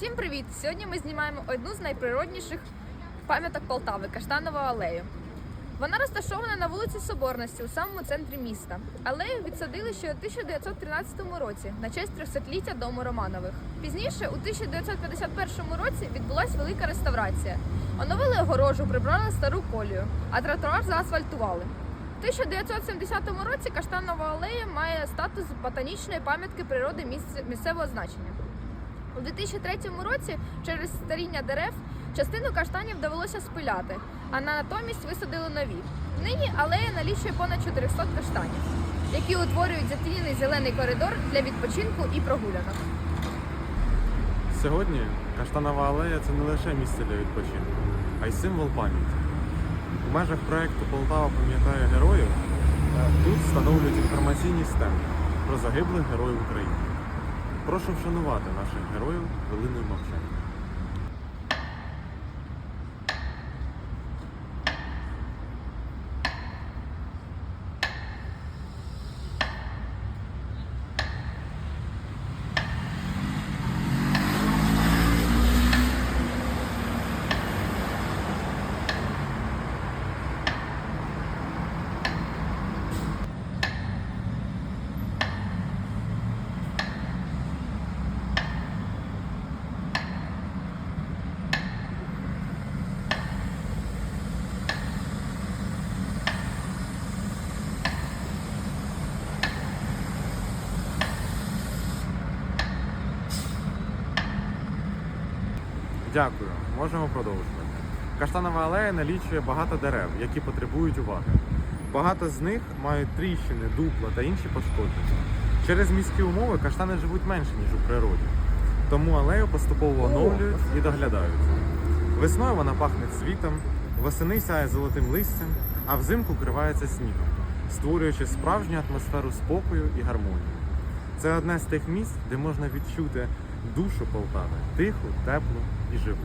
Всім привіт! Сьогодні ми знімаємо одну з найприродніших пам'яток Полтави Каштанову алею. Вона розташована на вулиці Соборності у самому центрі міста. Алею відсадили ще у 1913 році на честь 300-ліття дому Романових. Пізніше, у 1951 році, відбулася велика реставрація. Оновили огорожу, прибрали стару колію, а тротуар заасфальтували. У 1970 році Каштанова алея має статус ботанічної пам'ятки природи місцевого значення. У 2003 році через старіння дерев частину каштанів довелося спиляти, а натомість висадили нові. Нині алея налічує понад 400 каштанів, які утворюють затінений зелений коридор для відпочинку і прогулянок. Сьогодні Каштанова алея це не лише місце для відпочинку, а й символ пам'яті. У межах проєкту Полтава пам'ятає героїв тут встановлюють інформаційні стенди про загиблих героїв України. Прошу вшанувати наших героїв хвилиною мовчання. Дякую, можемо продовжувати. Каштанова алея налічує багато дерев, які потребують уваги. Багато з них мають тріщини, дупла та інші пошкодження. Через міські умови каштани живуть менше, ніж у природі. Тому алею поступово оновлюють і доглядають. Весною вона пахне цвітом, восени сяє золотим листям, а взимку кривається снігом, створюючи справжню атмосферу спокою і гармонії. Це одне з тих місць, де можна відчути душу Полтави тиху, теплу і живу.